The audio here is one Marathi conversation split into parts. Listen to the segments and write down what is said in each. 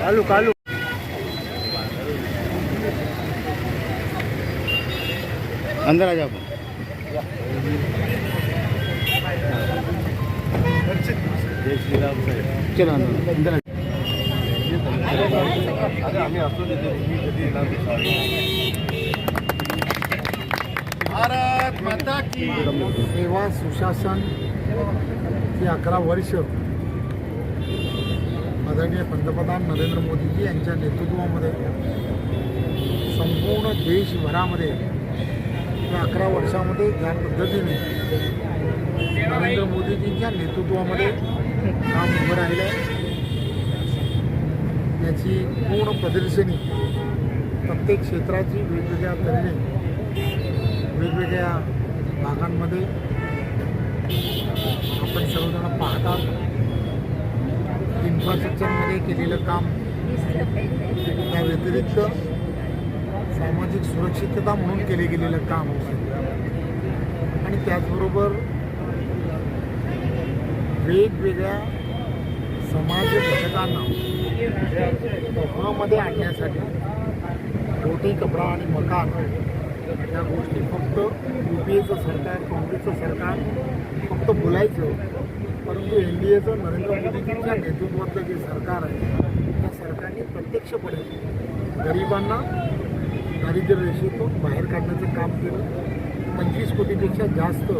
कालू कालू. अंदर आ जाओ चलो अंदर अंदर भारत माता की सेवा सुशासन ही अकरा वर्ष आदरणीय पंतप्रधान नरेंद्र मोदीजी यांच्या नेतृत्वामध्ये संपूर्ण देशभरामध्ये या अकरा वर्षामध्ये ज्या पद्धतीने नरेंद्र मोदीजींच्या नेतृत्वामध्ये काम उभं राहिलं आहे याची पूर्ण प्रदर्शनी प्रत्येक क्षेत्राची वेगवेगळ्या तऱ्हेने वेगवेगळ्या भागांमध्ये आपण सर्वजण पाहतात. इन्फ्रास्ट्रक्चरमध्ये केलेलं काम त्या व्यतिरिक्त सामाजिक सुरक्षितता म्हणून केले गेलेलं काम आणि त्याचबरोबर वेगवेगळ्या समाज घटकांना कोकणामध्ये आणण्यासाठी रोटी कपडा आणि मकान या गोष्टी फक्त यू पी एचं सरकार काँग्रेसचं सरकार फक्त बोलायचं परंतु एन डी एचं नरेंद्र मोदीजींच्या नेतृत्वातलं जे सरकार आहे त्या सरकारने प्रत्यक्षपणे गरिबांना दारिद्र्य रेषेतून बाहेर काढण्याचं काम केलं. पंचवीस कोटीपेक्षा जास्त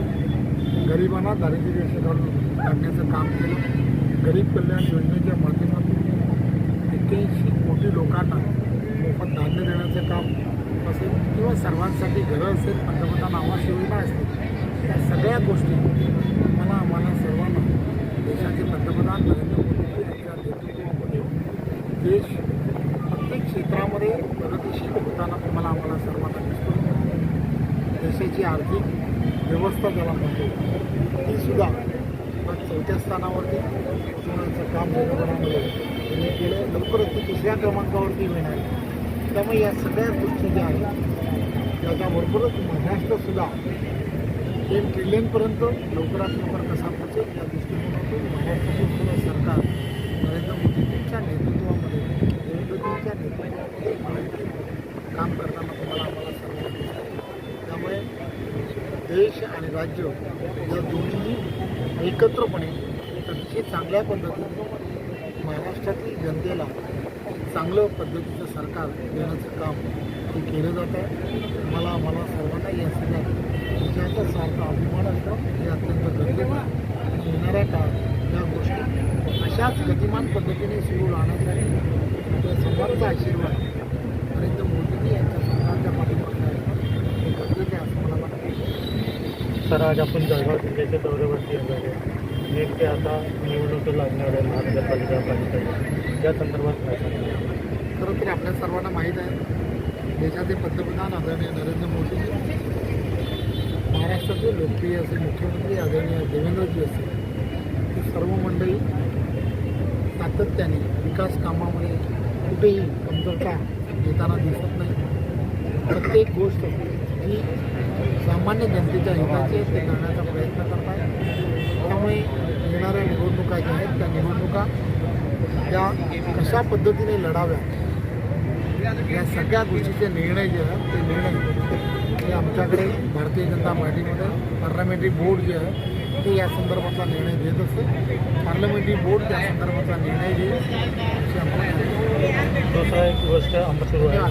गरिबांना दारिद्र्य रेषेखालून काढण्याचं काम केलं. गरीब कल्याण योजनेच्या माध्यमातून एक्क्याऐंशी कोटी लोकांना मोफत धान्य देण्याचं काम असेल किंवा सर्वांसाठी घरं असेल पंतप्रधान आवास योजना असेल या सगळ्या गोष्टी मला आम्हाला सर्वांना देशाचे पंतप्रधान नरेंद्र मोदी यांच्या नेतृत्वामध्ये देश प्रत्येक क्षेत्रामध्ये प्रगतीशील होताना तुम्हाला आम्हाला सर्वांना दिसतो. देशाची आर्थिक व्यवस्था ज्याला म्हणतो ती सुद्धा चौथ्या स्थानावरती पोहोचवण्याचं काम जगभरामध्ये त्यांनी केलं. लवकरच ती दुसऱ्या क्रमांकावरती मिळणार त्यामुळे या सगळ्या गोष्टी ज्या आहेत त्याच्याबरोबरच महाराष्ट्रसुद्धा एक ट्रिलियनपर्यंत लवकरात लवकर कसा पोचेल या दृष्टीने महाराष्ट्रातील सुद्धा सरकार नरेंद्र मोदीजींच्या नेतृत्वामध्ये मोदीजींच्या नेतृत्वामध्ये महाराष्ट्र काम करताना तुम्हाला आम्हाला सर्वांना दिसतं. त्यामुळे देश आणि राज्य या दोन्ही एकत्रपणे अतिशय चांगल्या पद्धतीने महाराष्ट्रातील जनतेला चांगलं पद्धतीचं सरकार देण्याचं काम हे केलं जात आहे. मला मला सर्वांना या सगळ्या विषयाचा सारखा अभिमान असतो. हे अत्यंत गरजेचं आहे. आणि येणाऱ्या काळात या गोष्टी अशाच गतिमान पद्धतीने सुरू राहण्यासाठी आपल्या सर्वांचा आशीर्वाद नरेंद्र मोदीजी यांच्या सरकारच्या पाठीमागे आहे हे गरजेचे आहे असं मला तर आज आपण जळगाव जिल्ह्याच्या दौऱ्यावरती येणार आहे. नेमके आता निवडणूक लागणार आहे महानगरपालिका पालिका या संदर्भात काय खरं तर आपल्या सर्वांना माहीत आहे. देशाचे पंतप्रधान आदरणीय नरेंद्र मोदीजी महाराष्ट्राचे लोकप्रिय असे मुख्यमंत्री आदरणीय देवेंद्रजी असतील ही सर्व मंडळी सातत्याने विकास कामामध्ये कुठेही कमतरता येताना दिसत नाही. प्रत्येक गोष्ट जी सामान्य जनतेच्या हिताची ते करण्याचा प्रयत्न करतात. त्यामुळे येणाऱ्या निवडणुका ज्या आहेत त्या निवडणुका त्या कशा पद्धतीने लढाव्या या सगळ्या गोष्टीचे निर्णय जे आहेत ते निर्णय हे आमच्याकडे भारतीय जनता पार्टीमध्ये पार्लमेंटरी बोर्ड जे आहे ते या संदर्भातला निर्णय घेत असते. पार्लमेंटरी बोर्ड त्या संदर्भातला निर्णय घेईल अशी आम्हाला दुसरा एक गोष्ट आम्हाला